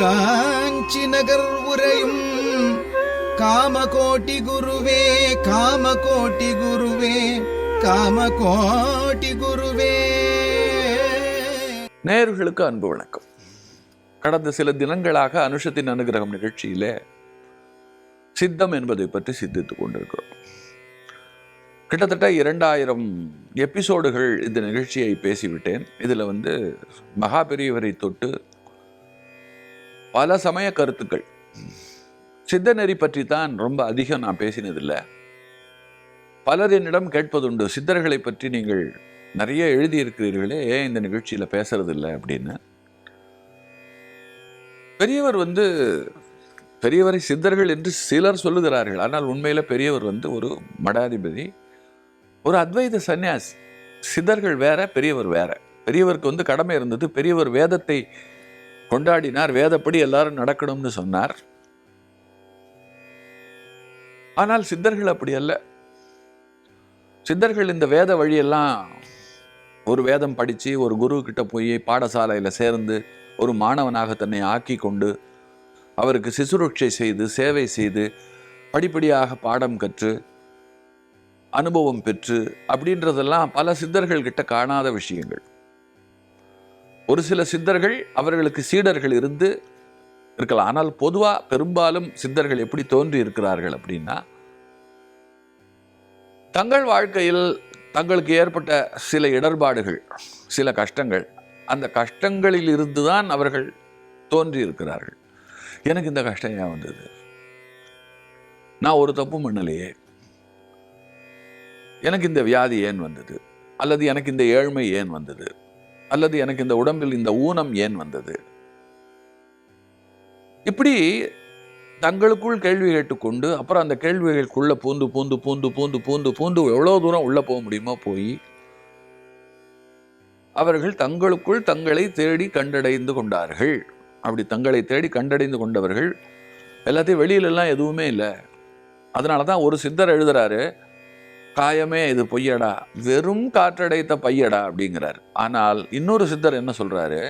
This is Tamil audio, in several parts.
காஞ்சி நகர் உரையும் காமகோட்டி குருவே காமகோட்டி குருவே காமகோட்டி குருவே. நேயர்களுக்கு அன்பு வணக்கம். கடந்த சில தினங்களாக அனுஷத்தின் அனுகிரகம் நிகழ்ச்சியில சித்தம் என்பதை பற்றி சிந்தித்துக் கொண்டிருக்கிறோம். கிட்டத்தட்ட இரண்டாயிரம் எபிசோடுகள் இந்த நிகழ்ச்சியை பேசிவிட்டேன். இதில் வந்து மகா பெரியவரை தொட்டு பல சமய கருத்துக்கள். சித்த நெறி பற்றி தான் ரொம்ப அதிகம் நான் பேசினதில்லை. பலர் என்னிடம் கேட்பதுண்டு சித்தர்களை பற்றி நீங்கள் நிறைய எழுதியிருக்கிறீர்களே ஏன் இந்த நிகழ்ச்சியில் பேசுறதில்லை? அப்படின்னு. பெரியவர் வந்து பெரியவரை சித்தர்கள் என்று சிலர் சொல்லுகிறார்கள். ஆனால் உண்மையில் பெரியவர் வந்து ஒரு மடாதிபதி ஒரு அத்வைத சந்நியாசி. சித்தர்கள் வேற பெரியவர் வேற. பெரியவருக்கு வந்து கடமை இருந்தது பெரியவர் வேதத்தை கொண்டாடினார் வேதப்படி எல்லாரும் நடக்கணும்னு சொன்னார். ஆனால் சித்தர்கள் அப்படி அல்ல. சித்தர்கள் இந்த வேத வழியெல்லாம் ஒரு வேதம் படித்து ஒரு குரு கிட்ட போய் பாடசாலையில் சேர்ந்து ஒரு மாணவனாக தன்னை ஆக்கி கொண்டு அவருக்கு சிசுரட்சை செய்து சேவை செய்து படிப்படியாக பாடம் கற்று அனுபவம் பெற்று அப்படின்றதெல்லாம் பல சித்தர்கள் கிட்ட காணாத விஷயங்கள். ஒரு சில சித்தர்கள் அவர்களுக்கு சீடர்கள் இருந்து இருக்கலாம். ஆனால் பொதுவாக பெரும்பாலும் சித்தர்கள் எப்படி தோன்றி இருக்கிறார்கள் அப்படின்னா தங்கள் வாழ்க்கையில் தங்களுக்கு ஏற்பட்ட சில இடர்பாடுகள் சில கஷ்டங்கள் அந்த கஷ்டங்களில் இருந்து தான் அவர்கள் தோன்றி இருக்கிறார்கள். எனக்கு இந்த கஷ்டம் ஏன் வந்தது? நான் ஒரு தப்பும் பண்ணலையே. எனக்கு இந்த வியாதி ஏன் வந்தது? அல்லது எனக்கு இந்த ஏழ்மை ஏன் வந்தது? அல்லது எனக்கு இந்த உடம்பில் இந்த ஊனம் ஏன் வந்தது? இப்படி தங்களுக்குள் கேள்வி கேட்டுக்கொண்டு அப்புறம் அந்த கேள்விகளுக்குள்ள பூந்து பூந்து பூந்து பூந்து பூந்து பூந்து எவ்வளோ தூரம் உள்ள போக முடியுமோ போய் அவர்கள் தங்களுக்குள் தங்களை தேடி கண்டடைந்து கொண்டார்கள். அப்படி தங்களை தேடி கண்டடைந்து கொண்டவர்கள் எல்லாத்தையும் வெளியிலலாம் எதுவுமே இல்லை. அதனால தான் ஒரு சித்தர் எழுதுறாரு காயமே இது பொய்யடா வெறும் காற்றடைத்த பையடா அப்படிங்கிறார். ஆனால் இன்னொரு சித்தர் என்ன சொல்றாரு?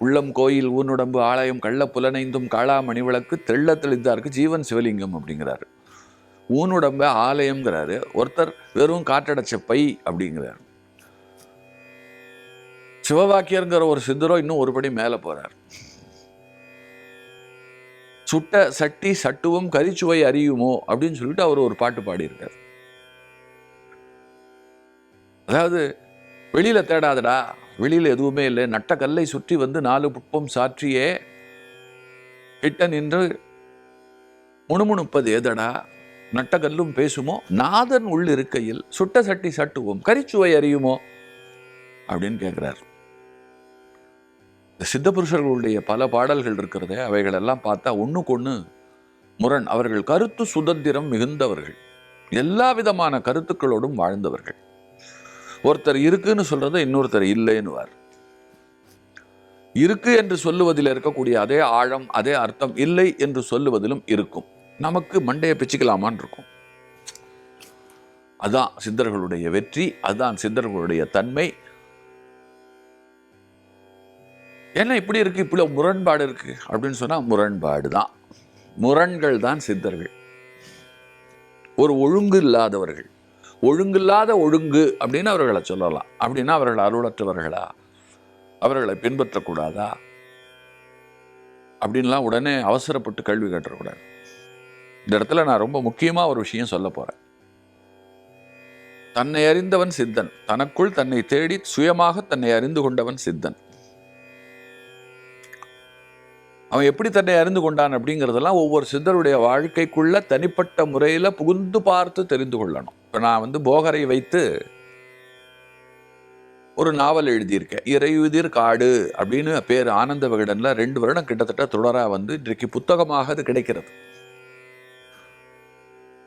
உள்ளம் கோயில் ஊனுடம்பு ஆலயம் கள்ள புலனைந்தும் காளா மணிவிளக்கு தெள்ள தெளிந்தாருக்கு ஜீவன் சிவலிங்கம் அப்படிங்கிறாரு. ஊனுடம்ப ஆலயம்ங்கிறாரு. ஒருத்தர் வெறும் காற்றடைச்ச பை அப்படிங்கிறார். சிவவாக்கியருங்கிற ஒரு சித்தரோ இன்னும் ஒரு படி மேலே போகிறார் சுட்ட சட்டி சட்டுவம் கரிச்சுவை அறியுமோ அப்படின்னு சொல்லிட்டு அவர் ஒரு பாட்டு பாடியிருக்கார். அதாவது வெளியில தேடாதடா. வெளியில் எதுவுமே இல்லை. நட்ட கல்லை சுற்றி வந்து நாலு புட்பம் சாற்றியே கிட்ட நின்று முணுமுணுப்பது எதடா? நட்ட கல்லும் பேசுமோ? நாதன் உள் இருக்கையில் சுட்ட சட்டி சட்டுவோம். கரிச்சுவை அறியுமோ? அப்படின்னு கேட்கிறார் இந்த சித்த புருஷர்களுடைய பல பாடல்கள் இருக்கிறதே அவைகளெல்லாம் பார்த்தா ஒண்ணுக்கு ஒன்று முரண். அவர்கள் கருத்து சுதந்திரம் மிகுந்தவர்கள். எல்லா விதமான கருத்துக்களோடும் வாழ்ந்தவர்கள். ஒருத்தர் இருக்குன்னு சொல்கிறத இன்னொருத்தர் இல்லைன்னுவார். இருக்கு என்று சொல்லுவதில் இருக்கக்கூடிய அதே ஆழம் அதே அர்த்தம் இல்லை என்று சொல்லுவதிலும் இருக்கும். நமக்கு மண்டையை பிச்சுக்கலாமான் இருக்கும். அதான் சித்தர்களுடைய வெற்றி அதுதான் சித்தர்களுடைய தன்மை. என்ன இப்படி இருக்கு இப்படி முரண்பாடு இருக்கு அப்படின்னு சொன்னா முரண்பாடு தான். முரண்கள் தான் சித்தர்கள். ஒரு ஒழுங்கு இல்லாதவர்கள். ஒழுங்கில்லாத ஒழுங்கு அப்படின்னு அவர்களை சொல்லலாம். அப்படின்னா அவர்கள் அருளற்றவர்களா? அவர்களை பின்பற்றக்கூடாதா? அப்படின்லாம் உடனே அவசரப்பட்டு கல்வி கட்டக்கூடாது இந்த இடத்துல நான் ரொம்ப முக்கியமாக ஒரு விஷயம் சொல்ல போறேன். தன்னை அறிந்தவன் சித்தன். தனக்குள் தன்னை தேடி சுயமாக தன்னை அறிந்து கொண்டவன் சித்தன். அவன் எப்படி தன்னை அறிந்து கொண்டான் அப்படிங்கிறதெல்லாம் ஒவ்வொரு சித்தருடைய வாழ்க்கைக்குள்ள தனிப்பட்ட முறையில் புகுந்து பார்த்து தெரிந்து கொள்ளணும். இப்போ நான் வந்து போகரை வைத்து ஒரு நாவல் எழுதியிருக்கேன். இறையுதிர் காடு அப்படின்னு பேர் ஆனந்த விகடனில் ரெண்டு வருடம் கிட்டத்தட்ட தொடராக வந்து இன்றைக்கு புத்தகமாக அது கிடைக்கிறது.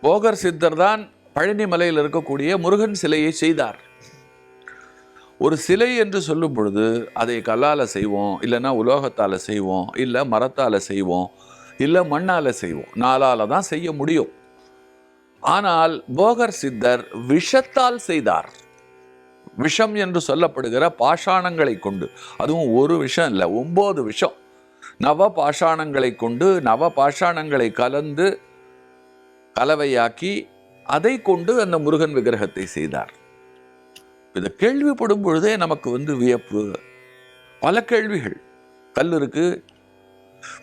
போகர் சித்தர் தான் பழனிமலையில் இருக்கக்கூடிய முருகன் சிலையை செய்தார். ஒரு சிலை என்று சொல்லும் பொழுது அதை கல்லால் செய்வோம் இல்லைன்னா உலோகத்தால் செய்வோம் இல்லை மரத்தால் செய்வோம் இல்லை மண்ணால் செய்வோம். நாளால் தான் செய்ய முடியும். ஆனால் போகர் சித்தர் விஷத்தால் செய்தார். விஷம் என்று சொல்லப்படுகிற பாஷாணங்களை கொண்டு அதுவும் ஒரு விஷம் இல்லை ஒம்பது விஷம். நவ பாஷாணங்களை கொண்டு நவ பாஷாணங்களை கலந்து கலவையாக்கி அதை கொண்டு அந்த முருகன் விக்கிரகத்தை செய்தார். இதை கேள்விப்படும் பொழுதே நமக்கு வந்து வியப்பு. பல கேள்விகள். கல் இருக்குது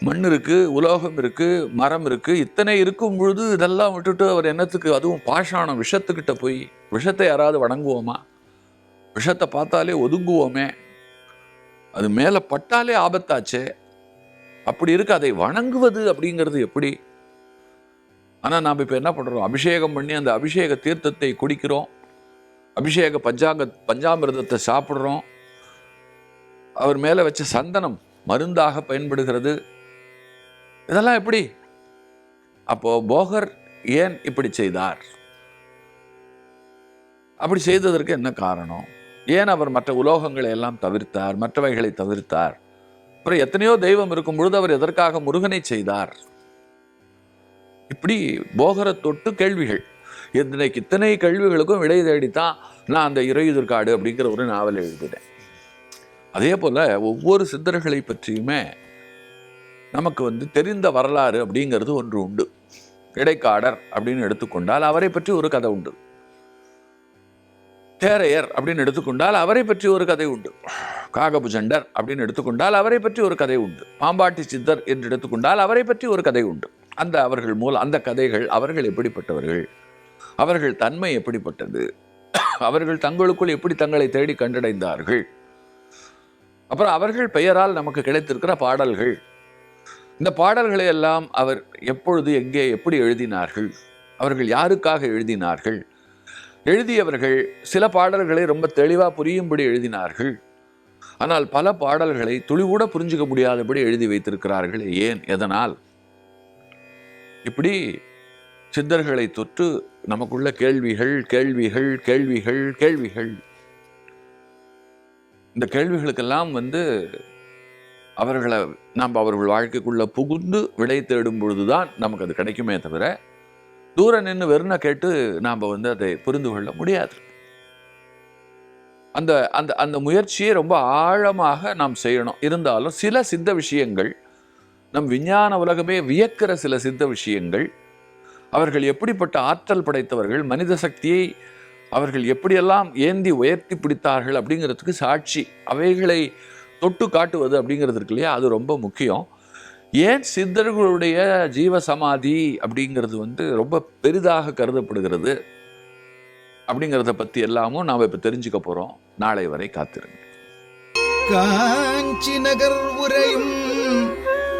மண் இருக்குது உலோகம் இருக்குது மரம் இருக்குது இத்தனை இருக்கும் பொழுது இதெல்லாம் விட்டுட்டு அவர் என்னத்துக்கு அதுவும் பாஷாணம் விஷத்துக்கிட்ட போய் விஷத்தை யாராவது வணங்குவோமா? விஷத்தை பார்த்தாலே ஒதுங்குவோமே. அது மேலே பட்டாலே ஆபத்தாச்சே. அப்படி இருக்கு அதை வணங்குவது அப்படிங்கிறது எப்படி? ஆனால் நாம் இப்போ என்ன பண்ணுறோம் அபிஷேகம் பண்ணி அந்த அபிஷேக தீர்த்தத்தை குடிக்கிறோம். அபிஷேக பஞ்சாங்க பஞ்சாமிர்தத்தை சாப்பிட்றோம். அவர் மேலே வச்ச சந்தனம் மருந்தாக பயன்படுகிறது. இதெல்லாம் எப்படி? அப்போ போகர் ஏன் இப்படி செய்தார்? அப்படி செய்ததற்கு என்ன காரணம்? ஏன் அவர் மற்ற உலோகங்களை எல்லாம் தவிர்த்தார் மற்றவைகளை தவிர்த்தார்? அப்புறம் எத்தனையோ தெய்வம் இருக்கும் பொழுது அவர் எதற்காக முருகனை செய்தார்? இப்படி போகரை தொட்டு கேள்விகள். இத்தனைக்கு இத்தனை கேள்விகளுக்கும் விடை தேடித்தான் நான் அந்த இறையுதிர்காடு அப்படிங்கிற ஒரு நாவல் எழுதினேன். அதே போல் ஒவ்வொரு சித்தர்களை பற்றியுமே நமக்கு வந்து தெரிந்த வரலாறு அப்படிங்கிறது ஒன்று உண்டு. இடைக்காடர் அப்படின்னு எடுத்துக்கொண்டால் அவரை பற்றி ஒரு கதை உண்டு. தேரையர் அப்படின்னு எடுத்துக்கொண்டால் அவரை பற்றி ஒரு கதை உண்டு. காகபுஜண்டர் அப்படின்னு எடுத்துக்கொண்டால் அவரை பற்றி ஒரு கதை உண்டு. பாம்பாட்டி சித்தர் என்று எடுத்துக்கொண்டால் அவரை பற்றி ஒரு கதை உண்டு. அந்த அவர்கள் மூலம் அந்த கதைகள் அவர்கள் எப்படிப்பட்டவர்கள்? அவர்கள் தன்மை எப்படிப்பட்டது? அவர்கள் தங்களுக்குள் எப்படி தங்களை தேடி கண்டடைந்தார்கள்? அப்புறம் அவர்கள் பெயரால் நமக்கு கிடைத்திருக்கிற பாடல்கள். இந்த பாடல்களை எல்லாம் அவர் எப்பொழுது எங்கே எப்படி எழுதினார்கள்? அவர்கள் யாருக்காக எழுதினார்கள்? எழுதியவர்கள் சில பாடல்களை ரொம்ப தெளிவாக புரியும்படி எழுதினார்கள். ஆனால் பல பாடல்களை துளிகூட புரிஞ்சுக்க முடியாதபடி எழுதி வைத்திருக்கிறார்கள் ஏன்? எதனால்? இப்படி சித்தர்களை தொற்று நமக்குள்ள கேள்விகள் கேள்விகள் கேள்விகள் கேள்விகள். இந்த கேள்விகளுக்கெல்லாம் வந்து அவர்களை நாம் அவர்கள் வாழ்க்கைக்குள்ளே புகுந்து விடை தேடும் பொழுதுதான் நமக்கு அது கிடைக்குமே தவிர தூரம் நின்று வெறுன கேட்டு நாம் வந்து அதை புரிந்து கொள்ள முடியாது. அந்த அந்த அந்த முயற்சியை ரொம்ப ஆழமாக நாம் செய்யணும். இருந்தாலும் சில சித்த விஷயங்கள் நம் விஞ்ஞான உலகமே வியக்கிற சில சித்த விஷயங்கள் அவர்கள் எப்படிப்பட்ட ஆற்றல் படைத்தவர்கள் மனித சக்தியை அவர்கள் எப்படியெல்லாம் ஏந்தி உயர்த்தி பிடித்தார்கள் அப்படிங்கிறதுக்கு சாட்சி. அவைகளை தொட்டு காட்டுவது அப்படிங்கிறது இருக்கு இல்லையா? அது ரொம்ப முக்கியம். ஏன் சித்தர்களுடைய ஜீவ சமாதி அப்படிங்கிறது வந்து ரொம்ப பெரிதாக கருதப்படுகிறது? அப்படிங்கிறத பற்றி எல்லாமும் நாம் இப்போ தெரிஞ்சுக்க போகிறோம் நாளை வரை காத்திருங்க காஞ்சி நகர் உரையும்